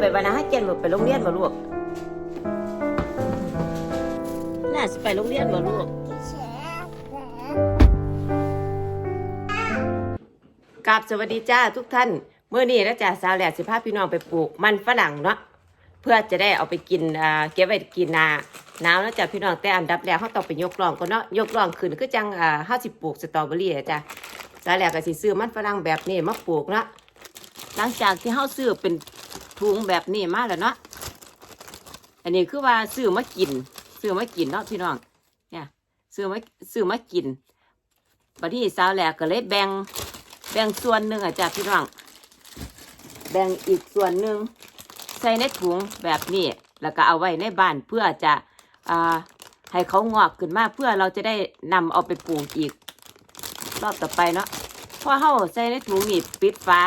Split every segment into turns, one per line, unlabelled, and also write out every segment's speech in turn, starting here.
ไปบรรณาให้เจนไปโรงเรียนบ่ลูกน่าสิไปโรงเรียนบ่ลูกกับสวัสดีจ้าทุกท่านเมื่อนี้นะจ้าสาวแหลกสิพาพี่น้องไปปลูกมันฝรั่งเนาะเพื่อจะได้เอาไปกินเก็บไว้กินนาหนาวนะจ้าพี่น้องแต่อันดับแรกเขาต้องไปยกล่องก่อนเนาะยกล่องขึ้นคือจังห้าสิบปลูกสตรอเบอรี่นะจ้าสาวแหลกก็สิซื้อมันฝรั่งแบบนี้มาปลูกเนาะหลังจากที่เขาซื้อเป็น ถุงแบบนี้มาแล้วเนาะ อันนี้คือว่าซื้อมากิน ซื้อมากินเนาะพี่น้อง เนี่ย ซื้อมาซื้อมากินบัดนี้สาวแหลกก็เลยแบ่ง แบ่งส่วนหนึ่งอะจ้ะพี่น้อง แบ่งอีกส่วนหนึ่งใส่ในถุงแบบนี้ แล้วก็เอาไว้ในบ้านเพื่อจะอ่าให้เขางอกขึ้นมาเพื่อเราจะได้นำเอาไปปลูกอีก รอบต่อไปเนาะพอเฮาใส่ในถุงนี่ปิดฟ้า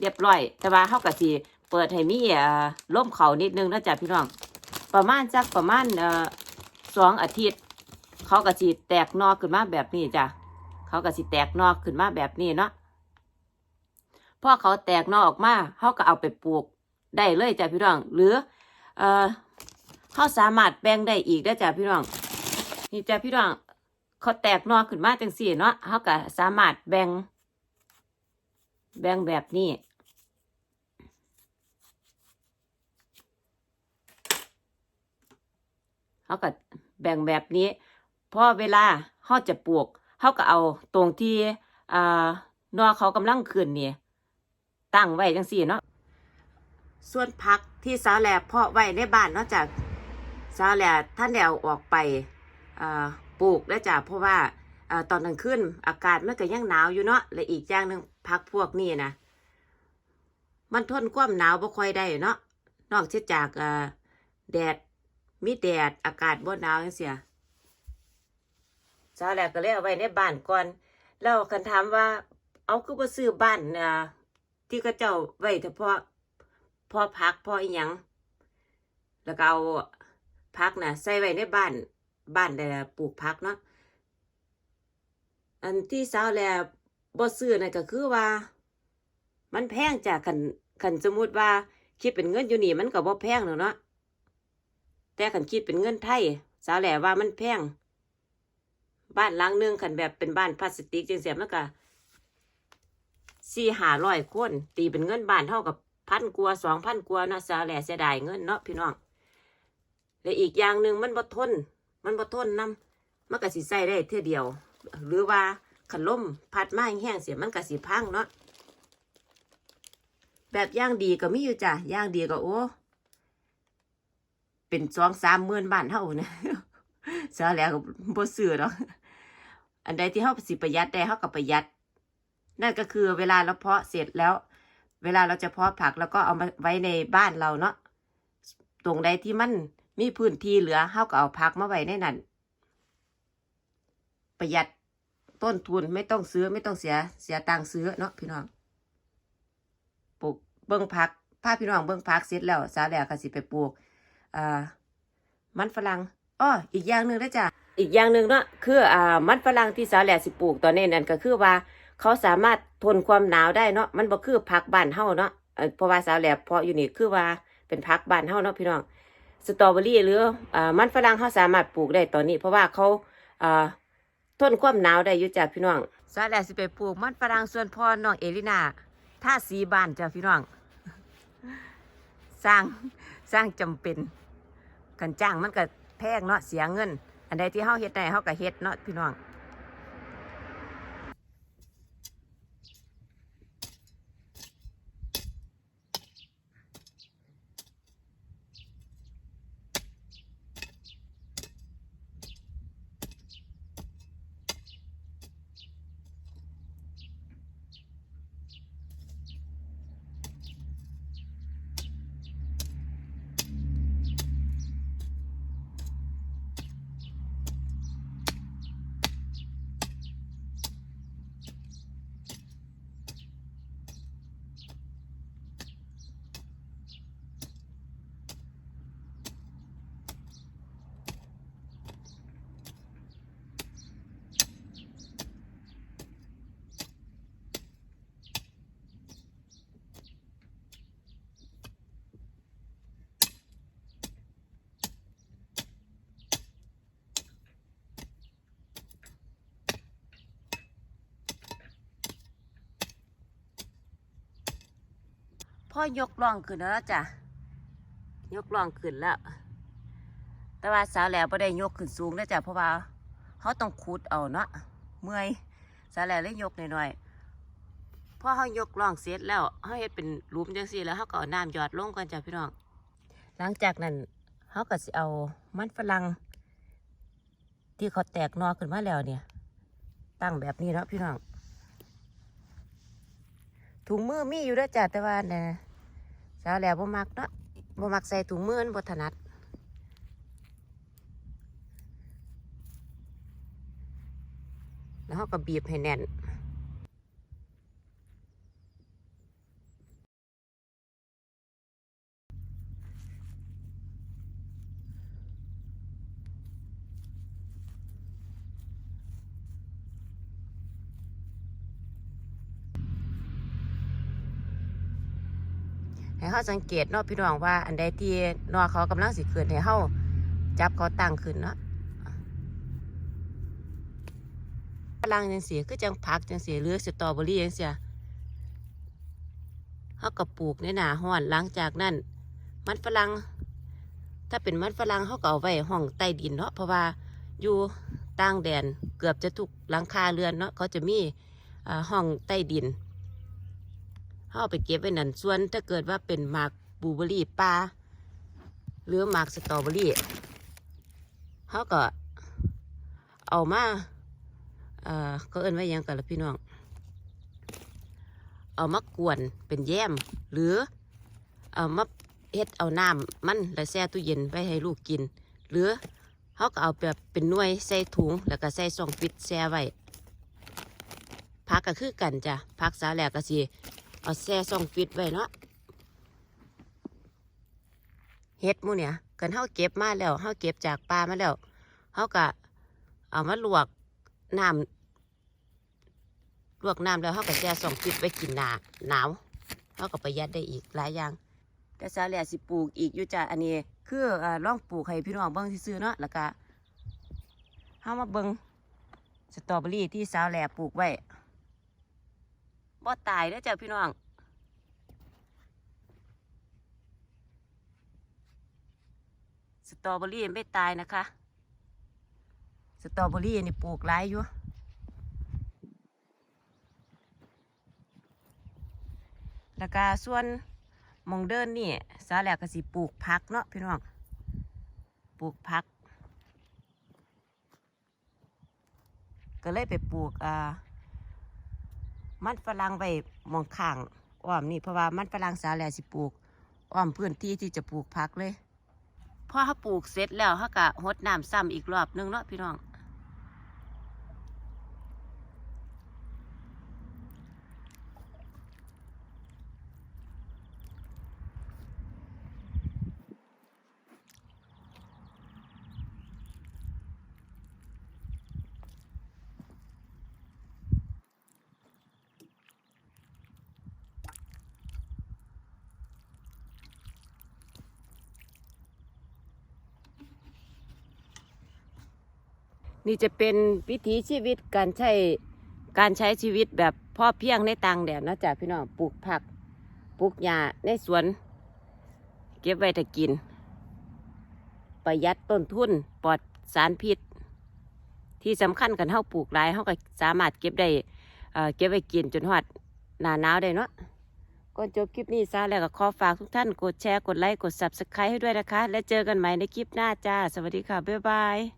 เรียบร้อย แต่ว่าเฮาก็สิ เปิดให้มีอ่าล่มเขานิดนึงนะจ๊ะพี่น้อง ประมาณจักประมาณเอ่อสองอาทิตย์ เขาก็สิแตกนอขึ้นมาแบบนี้จ้ะเขาก็สิแตกนอขึ้นมาแบบนี้เนาะพอเขาแตกนอออกมาเขาก็เอาไปปลูกได้เลยจ้ะพี่น้อง หรือเอ่อเขาสามารถแบ่งได้อีกได้จ้ะพี่น้องนี่จ้ะพี่น้องเขาแตกนอขึ้นมาจังสี่เนาะเขาก็สามารถแบ่งแบ่งแบบนี้ เขาก็แบ่งแบบนี้พอเวลาเขาจะปลูกเขาก็เอาตรงที่อ่านอเขากำลังขึ้นเนี่ยตั้งไว้จังสี่เนาะส่วนผักที่สาวแหลเพาะไว้ในบ้านนาะจากสาวแหลท่านแดวออกไปอ่าปลูกแล้วจ้ะเพราะว่าอ่าตอนกลางคืนอากาศมันก็ยังหนาวอยู่เนาะและอีกอย่างหนึ่งผักพวกนี้นะมันทนความหนาวบ่ค่อยได้เนาะนอกจากแดด มีแดดอากาศบ่หนาวจังเสียสาวแหลก็เลยเอาไว้ในบ้านก่อนแล้วคันถามว่า เอาคือบ่ซื้อบ้านอ่าที่เขาเจ้าไว้เฉพาะพอพักพออีหยังแล้วก็เอาพักน่ะใส่ไว้ในบ้านบ้านได้ปลูกพักเนาะอันที่สาวแลบ่ซื้อนั่นก็คือว่า มันแพงจากคันคันสมมุติว่าคิดเป็นเงินอยู่นี่มันก็บ่แพงหรอกเนาะ แต่คันคิดเป็นเงินไทย สาวแหลว่ามันแพง บ้านหลังหนึงคันแบบเป็นบ้านพลาสติกจังเสียมันก็สี่หาร้อยคน ตีเป็นเงินบ้านเท่ากับพันกว่าสองพันกว่าเนะสาวแหล่เสียดายเงินเนาะพี่น้องและอีกอย่างหนึ่งมันบ่ทน มันบ่ทนน้ำมันก็สิใส่ได้เท่อเดียว หรือว่าขันลมพัดมาแห้งเสียมันก็สิพังเนาะแบบย่างดีก็มีอยู่จ้ะย่างดีก็โอ้ เป็นสองสามหมื่นบ้านเท่านะสาวแหล่ก็บ่ซื้อหรอกอันใดที่เขาสิประหยัดได้เขาก็ประหยัด นั่นก็คือเวลาเราเพาะเสร็จแล้ว เวลาเราจะเพาะผักแล้วก็เอามาไว้ในบ้านเราเนาะตรงใดที่มันมีพื้นที่เหลือเขาก็เอาผักมาไว้ในนั้นประหยัดต้นทุนไม่ต้องซื้อไม่ต้องเสียเสียตังค์ซื้อเนาะพี่น้องปลูกเบิ้งผักพาพี่น้องเบิ้งผักเสร็จแล้วสาแล้วก็สิไปปลูก อ่ามันฝรั่งอ้ออีกอย่างหนึ่งนะจ๊ะอีกอย่างหนึ่งเนาะคืออ่ามันฝรั่งที่สาแหล่สิปลูกตอนนี้นั่นก็คือว่า เขาสามารถทนความหนาวได้เนาะมันบ่คือผักบ้านเฮาเนาะเอ่อเพราะว่าสาแหล่เพาะอยู่นี่คือว่าเป็นผักบ้านเฮาเนาะพี่น้องสตรอเบอรี่หรืออ่ามันฝรั่งเขาสามารถปลูกได้ตอนนี้ เพราะว่าเขาอ่าทนความหนาวได้อยู่จ้ะพี่น้องสาแหล่สิไปปลูกมันฝรั่งส่วนพ่อน้องเอลินาท่าสีบ้านจ้ะพี่น้อง สร้างสร้างจำเป็น กันจ้างมันก็แพงเนาะเสียเงิน อันใดที่เฮาเฮ็ดได้เฮาก็เฮ็ดเนาะพี่น้อง พ่อยกล่องขึ้นแล้วจ้ะยกล่องขึ้นแล้ว แต่ว่าสาวแหล้วไ่ได้ยกขึ้นสูงแล้จ้ะเพราะว่าเขาต้องขุดเอาเนาะเมื่อยสาวแหล้วเลยยกหน่อยๆพอเขายกล่องเสร็จแล้วเขาเฮ็ดเป็นหลุมจังซี่แล้วเขาก็เอาน้ำหยอดลงก่อนจ้ะพี่น้อง หลังจากนั้นเขาก็สิเอามันฝรั่งที่เขาแตกนอขึ้นมาแล้วเนี่ย ตั้งแบบนี้เนาะพี่น้อง ถุงมือมีอยู่แล้วจ้ะแต่ว่าเนี่ยสาวแหล้วบ่มักเนาะบ่มักใส่ถุงมือนบ่ถนัดแล้วเขาก็บีบให้แน่น ให้เขาสังเกตเนาะพี่น้องว่า อันใดที่นอเขากำลังสิขึ้นให้เขาจับเขาตั้งขึ้นเนาะพลังจังเสีคือจังผักจังเสียหรือสตรอเบอรี่จังเสียเขาก็ปลูกในหนาห้อนหลังจากนั้น มันฝรั่งถ้าเป็นมันฝรั่งเขาก็เอาไว้ห้องใต้ดินเนาะเพราะว่าอยู่ต่างแดนเกือบจะทุกหลังคาเรือนเนาะเขาจะมีห้องใต้ดิน เขาเอาไปเก็บไว้นั่นส่วนถ้าเกิดว่าเป็นหมากบลูเบอรี่ปลาหรือหมากสตรอเบอรี่เขาก็เอามาเอ่อก็เอิ้นว่าหยังกันละพี่น้อง เอามากวนเป็นแยมหรือเอามาเฮ็ดเอาน้ำมันแล้วแช่ตู้เย็นไว้ให้ลูกกิน หรือเขาก็เอาแบบเป็นหน่วยใส่ถุงแล้วก็ใส่ซองฟิตแช่ไว้พักก็คือกันจ้ะพักสาแหลกก็สิ เอาแช่ซองฟิตไว้เนาะเฮ็ดมูเนี่ยกันเฮาเก็บมาแล้วเฮาเก็บจากป่ามาแล้วเฮาก็เอามาลวกน้ำลวกน้ำแล้วเฮาก็แช่ซองฟิตไว้กินหนาหนาวเฮาก็ประหยัดได้อีกหลายอย่าง แต่สาแหล่สิปลูกอีกอยู่จ้ะอันนี้คืออ่าลองปลูกให้พี่น้องเบิ่งซื่อเนาะแล้วก็เฮามาเบิ่งสตรอเบอรี่ที่สาวแหล่ปลูกไว้ บ่ตายเด้อจ้ะพี่น้อง สตรอเบอรี่ไม่ตายนะคะ สตรอเบอรี่นี่ปลูกหลายอยู่แล้วก็ส่วนมองเดินนี่สาแหลกก็สิปลูกพักเนาะพี่น้อง ปลูกพัก ก็เลยไปปลูกอ่า มันฝรั่งไปมองข้างอ้อมนี่เพราะว่ามันฝรั่งสาวแหล่สิปลูกอ้อมพื้นที่ที่จะปลูกพักเลยพอเขาปลูกเสร็จแล้วเขาก็หดน้ำซ้ำอีกรอบหนึงเนาะพี่น้อง นี่จะเป็นวิถีชีวิตการใช้การใช้ชีวิตแบบพ่อเพียงในต่างแดนเนะจ้ะพี่น้องปลูกผักปลูกหญ้าในสวน เก็บไว้ถ้ากิน ประหยัดต้นทุนปลอดสารพิษ ที่สำคัญกันเฮาปลูกหลายเฮาก็สามารถเก็บได้เอ่อเก็บไว้กินจนฮอดหนาหนาวได้เนาะก่อนจบคลิปนี้ซาแล้วก็ขอฝากทุกท่านกดแชร์กดไลค์กด Subscribe ให้ด้วยนะคะ และเจอกันใหม่ในคลิปหน้าจ้า สวัสดีค่ะ บ๊ายบาย